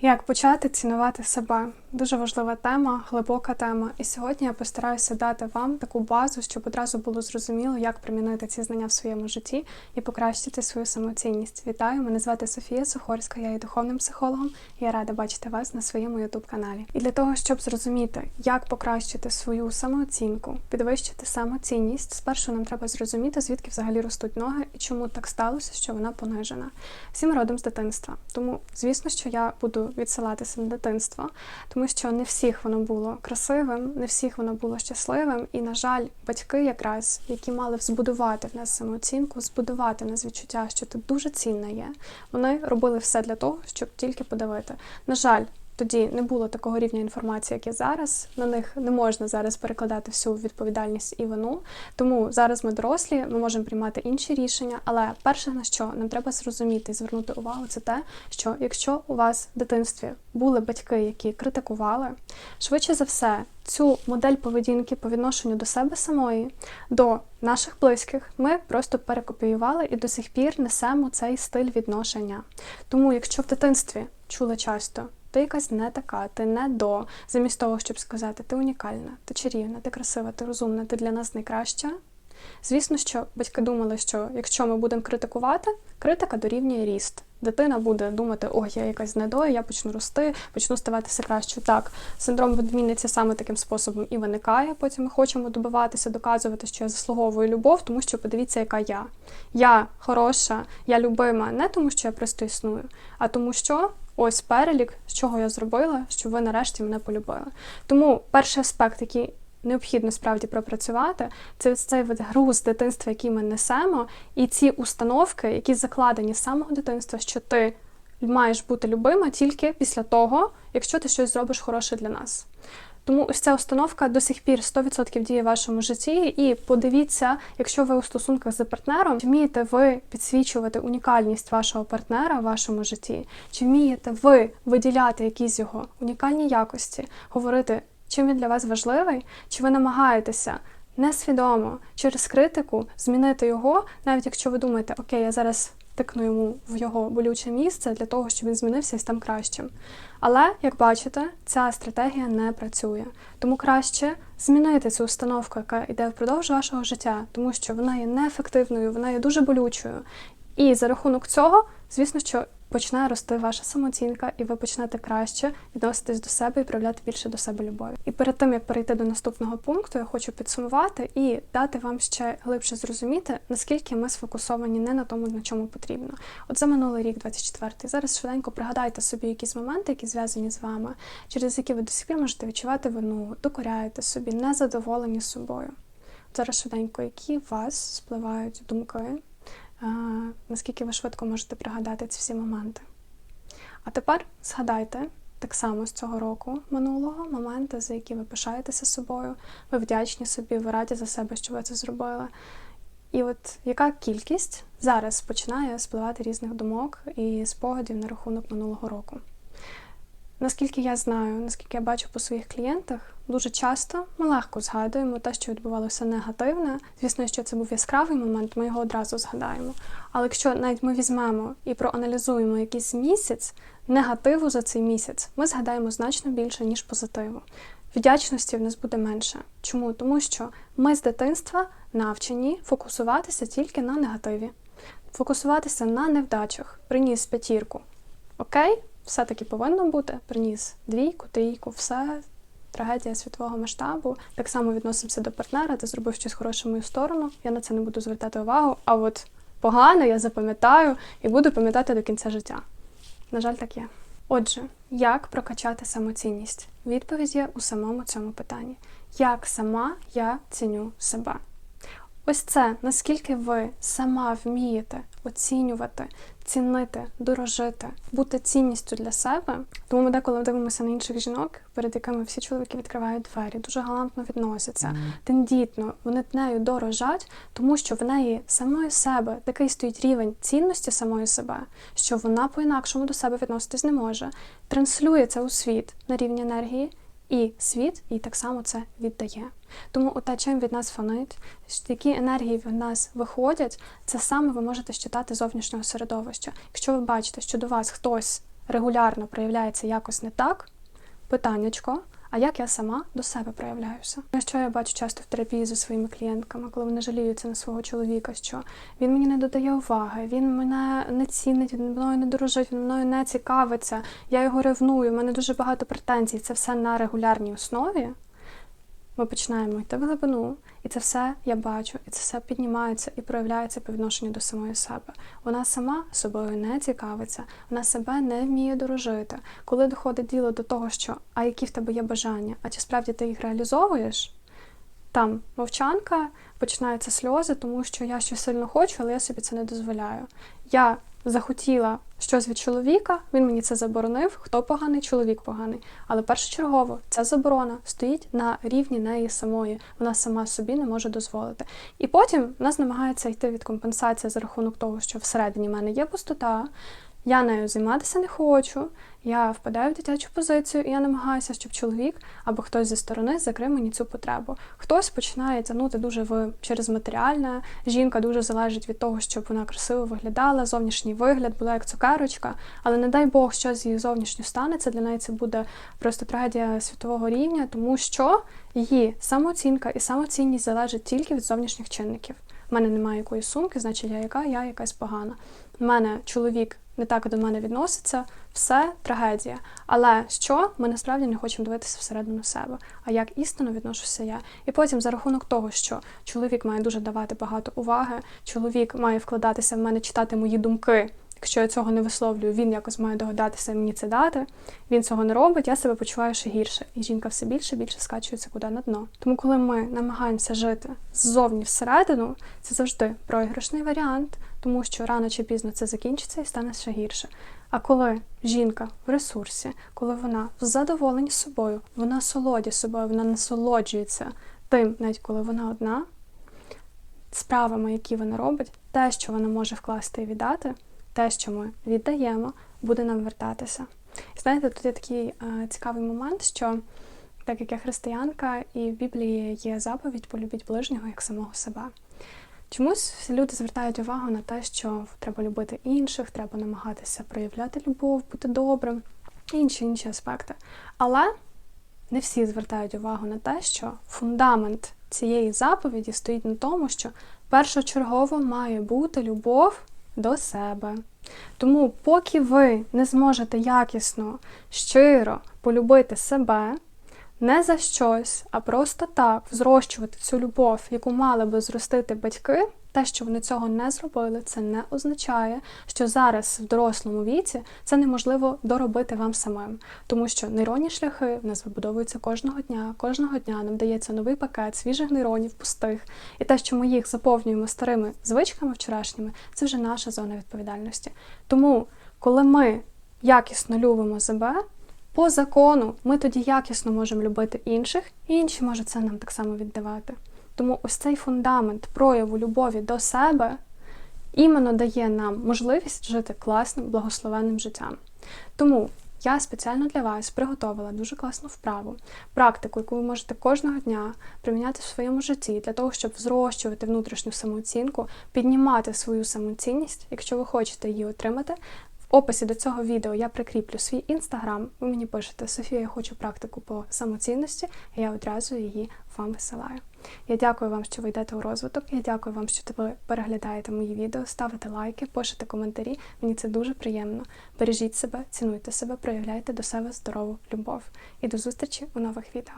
Як почати цінувати себе? Дуже важлива тема, глибока тема. І сьогодні я постараюся дати вам таку базу, щоб одразу було зрозуміло, як примінити ці знання в своєму житті і покращити свою самоцінність. Вітаю! Мене звати Софія Сухорська, я є духовним психологом. і Я рада бачити вас на своєму youtube каналі. І для того, щоб зрозуміти, як покращити свою самооцінку, підвищити самоцінність, спершу нам треба зрозуміти, звідки взагалі ростуть ноги і чому так сталося, що вона понижена. Всім родом з дитинства. Тому, звісно, що я буду відсилатися на дитинство, тому що не всіх воно було красивим, не всіх воно було щасливим. І, на жаль, батьки, якраз, які мали збудувати в нас самооцінку, збудувати в нас відчуття, що ти дуже цінна є, вони робили все для того, щоб тільки подавити. На жаль. Тоді не було такого рівня інформації, як є зараз. На них не можна зараз перекладати всю відповідальність і вину. Тому зараз ми дорослі, ми можемо приймати інші рішення. Але перше на що нам треба зрозуміти і звернути увагу, це те, що якщо у вас в дитинстві були батьки, які критикували, швидше за все, цю модель поведінки по відношенню до себе самої, до наших близьких, ми просто перекопіювали і до сих пір несемо цей стиль відношення. Тому, якщо в дитинстві чули часто ти якась не така, ти не до, замість того, щоб сказати, ти унікальна, ти чарівна, ти красива, ти розумна, ти для нас найкраща. Звісно, що батьки думали, що якщо ми будемо критикувати, критика дорівнює ріст. Дитина буде думати, ой, я якась недоя, я почну рости, почну ставати все краще. Так, синдром відмінниця саме таким способом і виникає. Потім ми хочемо добиватися, доказувати, що я заслуговую любов, тому що подивіться, яка я. Я хороша, я любима, не тому, що я просто існую, а тому, що ось перелік, з чого я зробила, щоб ви нарешті мене полюбили. Тому перший аспект, який необхідно справді пропрацювати, це цей груз дитинства, який ми несемо, і ці установки, які закладені з самого дитинства, що ти маєш бути любима тільки після того, якщо ти щось зробиш хороше для нас. Тому ось ця установка до сих пір 100% діє в вашому житті. І подивіться, якщо ви у стосунках з партнером, чи вмієте ви підсвічувати унікальність вашого партнера в вашому житті, чи вмієте ви виділяти якісь його унікальні якості, говорити, чим він для вас важливий, чи ви намагаєтеся несвідомо через критику змінити його, навіть якщо ви думаєте, окей, я зараз тикну йому в його болюче місце для того, щоб він змінився і став кращим. Але, як бачите, ця стратегія не працює. Тому краще змінити цю установку, яка йде впродовж вашого життя, тому що вона є неефективною, вона є дуже болючою. І за рахунок цього, звісно, що почне рости ваша самооцінка, і ви почнете краще відноситись до себе і проявляти більше до себе любові. І перед тим як перейти до наступного пункту, я хочу підсумувати і дати вам ще глибше зрозуміти, наскільки ми сфокусовані не на тому, на чому потрібно. От за минулий рік, 24-й, зараз швиденько пригадайте собі якісь моменти, які зв'язані з вами, через які ви до сих пір можете відчувати вину, докоряєте собі, незадоволені собою. Зараз швиденько, які вас спливають думки наскільки ви швидко можете пригадати ці всі моменти. А тепер згадайте так само з цього року минулого моменти, за які ви пишаєтеся собою, ви вдячні собі, ви раді за себе, що ви це зробили. І от яка кількість зараз починає спливати різних думок і спогадів на рахунок минулого року? Наскільки я знаю, наскільки я бачу по своїх клієнтах, дуже часто ми легко згадуємо те, що відбувалося негативне. Звісно, якщо це був яскравий момент, ми його одразу згадаємо. Але якщо навіть ми візьмемо і проаналізуємо якийсь місяць негативу за цей місяць, ми згадаємо значно більше, ніж позитиву. Вдячності в нас буде менше. Чому? Тому що ми з дитинства навчені фокусуватися тільки на негативі, фокусуватися на невдачах, приніс п'ятірку. Окей? все-таки повинно бути. Приніс двійку, трійку, все. Трагедія світового масштабу. Так само відносимося до партнера, ти зробив щось хороше в мою сторону. Я на це не буду звертати увагу. А от погано я запам'ятаю і буду пам'ятати до кінця життя. На жаль, так є. Отже, як прокачати самоцінність? Відповідь є у самому цьому питанні. Як сама я ціню себе? Ось це наскільки ви сама вмієте оцінювати, цінити, дорожити, бути цінністю для себе. Тому ми деколи дивимося на інших жінок, перед якими всі чоловіки відкривають двері, дуже галантно відносяться, mm. тендітно, вони нею дорожать, тому що в неї самої себе такий стоїть рівень цінності самої себе, що вона по-інакшому до себе відноситись не може. Транслює це у світ на рівні енергії. І світ і так само це віддає. Тому те, чим від нас фонить, які енергії від нас виходять, це саме ви можете щитати зовнішнього середовища. Якщо ви бачите, що до вас хтось регулярно проявляється якось не так, питаннячко, а як я сама до себе проявляюся? Що я бачу часто в терапії зі своїми клієнтками, коли вони жаліються на свого чоловіка, що він мені не додає уваги, він мене не цінить, він мною не дорожить, він мною не цікавиться, я його ревную, в мене дуже багато претензій. Це все на регулярній основі. Ми починаємо йти в глибину, і це все я бачу, і це все піднімається і проявляється по відношенню до самої себе. Вона сама собою не цікавиться, вона себе не вміє дорожити. Коли доходить діло до того, що а які в тебе є бажання, а чи справді ти їх реалізовуєш? Там мовчанка, починаються сльози, тому що я щось сильно хочу, але я собі це не дозволяю. Я захотіла щось від чоловіка, він мені це заборонив. Хто поганий, чоловік поганий. Але першочергово ця заборона стоїть на рівні неї самої. Вона сама собі не може дозволити. І потім нас намагається йти від компенсації за рахунок того, що всередині мене є пустота. Я нею займатися не хочу, я впадаю в дитячу позицію, і я намагаюся, щоб чоловік або хтось зі сторони закрив мені цю потребу. Хтось починає тягнути дуже в через матеріальне. Жінка дуже залежить від того, щоб вона красиво виглядала, зовнішній вигляд була як цукерочка. Але не дай Бог, що з її зовнішньо станеться. Для неї це буде просто трагедія світового рівня, тому що її самооцінка і самоцінність залежать тільки від зовнішніх чинників. У мене немає якоїсь сумки, значить я яка, я якась погана. У мене чоловік не так до мене відноситься, все трагедія. Але що ми насправді не хочемо дивитися всередину себе, а як істинно відношуся я. І потім, за рахунок того, що чоловік має дуже давати багато уваги, чоловік має вкладатися в мене, читати мої думки. Якщо я цього не висловлюю, він якось має догадатися мені це дати. Він цього не робить, я себе почуваю ще гірше. І жінка все більше і більше скачується куди на дно. Тому, коли ми намагаємося жити ззовні всередину, це завжди програшний варіант, тому що рано чи пізно це закінчиться і стане ще гірше. А коли жінка в ресурсі, коли вона в задоволенні собою, вона солодя собою, вона насолоджується тим, навіть коли вона одна, справами, які вона робить, те, що вона може вкласти і віддати те, що ми віддаємо, буде нам вертатися. І знаєте, тут є такий е, цікавий момент, що так як я християнка, і в Біблії є заповідь полюбіть ближнього як самого себе. Чомусь люди звертають увагу на те, що треба любити інших, треба намагатися проявляти любов, бути добрим, інші інші аспекти. Але не всі звертають увагу на те, що фундамент цієї заповіді стоїть на тому, що першочергово має бути любов до себе. Тому, поки ви не зможете якісно, щиро полюбити себе, не за щось, а просто так зрощувати цю любов, яку мали би зростити батьки, те, що вони цього не зробили, це не означає, що зараз в дорослому віці це неможливо доробити вам самим, тому що нейронні шляхи в нас вибудовуються кожного дня. Кожного дня нам дається новий пакет свіжих нейронів, пустих, і те, що ми їх заповнюємо старими звичками вчорашніми, це вже наша зона відповідальності. Тому, коли ми якісно любимо себе. По закону ми тоді якісно можемо любити інших, і інші можуть це нам так само віддавати. Тому ось цей фундамент прояву любові до себе іменно дає нам можливість жити класним, благословенним життям. Тому я спеціально для вас приготувала дуже класну вправу, практику, яку ви можете кожного дня приміняти в своєму житті для того, щоб зрощувати внутрішню самооцінку, піднімати свою самоцінність, якщо ви хочете її отримати. В описі до цього відео я прикріплю свій інстаграм. Ви мені пишете Софія, я хочу практику по самоцінності, і я одразу її вам висилаю. Я дякую вам, що ви йдете у розвиток. Я дякую вам, що ви переглядаєте мої відео, ставите лайки, пишете коментарі. Мені це дуже приємно. Бережіть себе, цінуйте себе, проявляйте до себе здорову любов. І до зустрічі у нових відео.